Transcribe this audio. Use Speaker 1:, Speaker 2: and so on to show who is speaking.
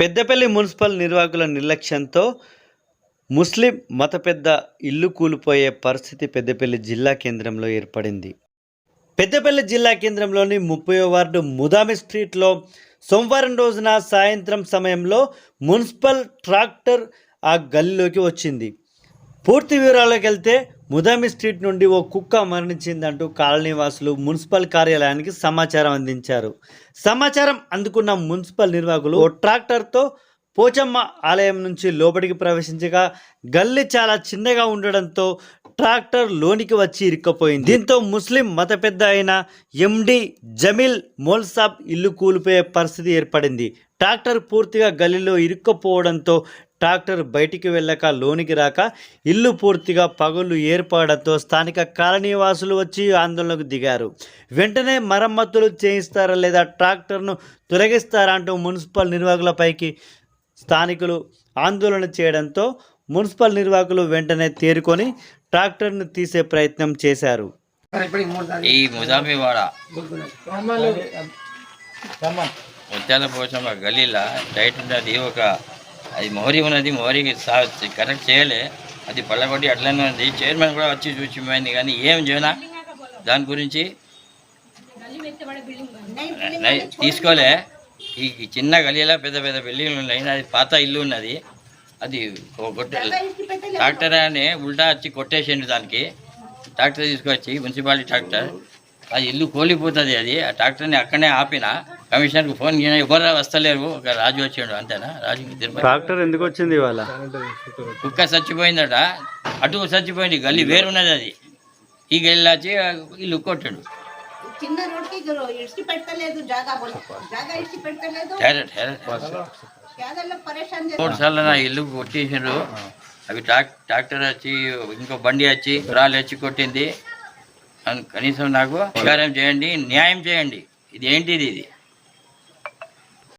Speaker 1: Peddapalli municipal నిర్వాహకుల నిర్లక్ష్యంతో ముస్లిం మత పెద్ద ఇల్లు కూలిపోయే పరిస్థితి పెద్దపల్లి జిల్లా కేంద్రంలో ఏర్పడింది. పెద్దపల్లి జిల్లా కేంద్రంలోని ముప్పై వార్డు ముదామి స్ట్రీట్లో సోమవారం రోజున సాయంత్రం సమయంలో మున్సిపల్ ట్రాక్టర్ ఆ గల్లీలోకి వచ్చింది. పూర్తి వివరాలకు వెళ్తే ముదామి స్ట్రీట్ నుండి ఓ కుక్క మరణించిందంటూ కాలనీవాసులు మున్సిపల్ కార్యాలయానికి సమాచారం అందించారు. సమాచారం అందుకున్న మున్సిపల్ నిర్వాహకులు ఓ ట్రాక్టర్తో పోచమ్మ ఆలయం నుంచి లోపలికి ప్రవేశించగా గల్లీ చాలా చిన్నగా ఉండడంతో ట్రాక్టర్ లోనికి వచ్చి ఇరుక్కపోయింది. దీంతో ముస్లిం మత పెద్ద అయిన ఎండి జమీల్ మోల్సాబ్ ఇల్లు కూలిపోయే పరిస్థితి ఏర్పడింది. ట్రాక్టర్ పూర్తిగా గల్లీలో ఇరుక్కపోవడంతో ట్రాక్టర్ బయటికి వెళ్ళక లోనికి రాక ఇల్లు పూర్తిగా పగులు ఏర్పడడంతో స్థానిక కాలనీ వాసులు వచ్చి ఆందోళనకు దిగారు. వెంటనే మరమ్మతులు చేయిస్తారా లేదా ట్రాక్టర్ను తొలగిస్తారా అంటూ మున్సిపల్ నిర్వాహకులపైకి స్థానికులు ఆందోళన చేయడంతో మున్సిపల్ నిర్వాహకులు వెంటనే తేరుకొని ట్రాక్టర్ను తీసే ప్రయత్నం చేశారు.
Speaker 2: ఈ ముజామివాడ ముత్యాల పోచమ్మ గలీలా డైట్ ఉన్నది ఒక అది మోరీ ఉన్నది మోరీకి సా కరెక్ట్ చేయలే. అది పళ్ళగొట్టి అట్లనే ఉంది. చైర్మన్ కూడా వచ్చి చూసిపోయింది కానీ ఏం చేయనా? దాని గురించి తీసుకోలే. ఈ చిన్న గలీలా పెద్ద పెద్ద బిల్డింగ్లు ఉన్నాయి అది పాత ఇల్లు ఉన్నది. అది కొట్టే ట్రాక్టర్ అని ఉల్టా వచ్చి కొట్టేసిండు దానికి. ట్రాక్టర్ తీసుకొచ్చి మున్సిపాలిటీ ట్రాక్టర్. అది ఇల్లు కోలిపోతుంది అది. ఆ ట్రాక్టర్ని అక్కడనే ఆపిన. కమిషనర్కి ఫోన్ చేసిన ఎవరు వస్తలేరు. ఒక రాజు వచ్చిండు అంతేనా? రాజు
Speaker 1: ట్రాక్టర్ ఎందుకు వచ్చింది ఇవాళ?
Speaker 2: కుక్క చచ్చిపోయిందట. అటు చచ్చిపోయింది గల్లీ వేరున్నది అది. ఈ గల్లి వచ్చి ఇల్లు కొట్టాడు. మూడు సార్లు నా ఇల్లు కొట్టేసిండ్రు. అవి ట్రాక్ ట్రాక్టర్ వచ్చి ఇంకో బండి వచ్చి రాళ్ళు వచ్చి కొట్టింది. అన్- కనీసం నాకు అధికారం చేయండి న్యాయం చేయండి. ఇది ఏంటిది ఇది?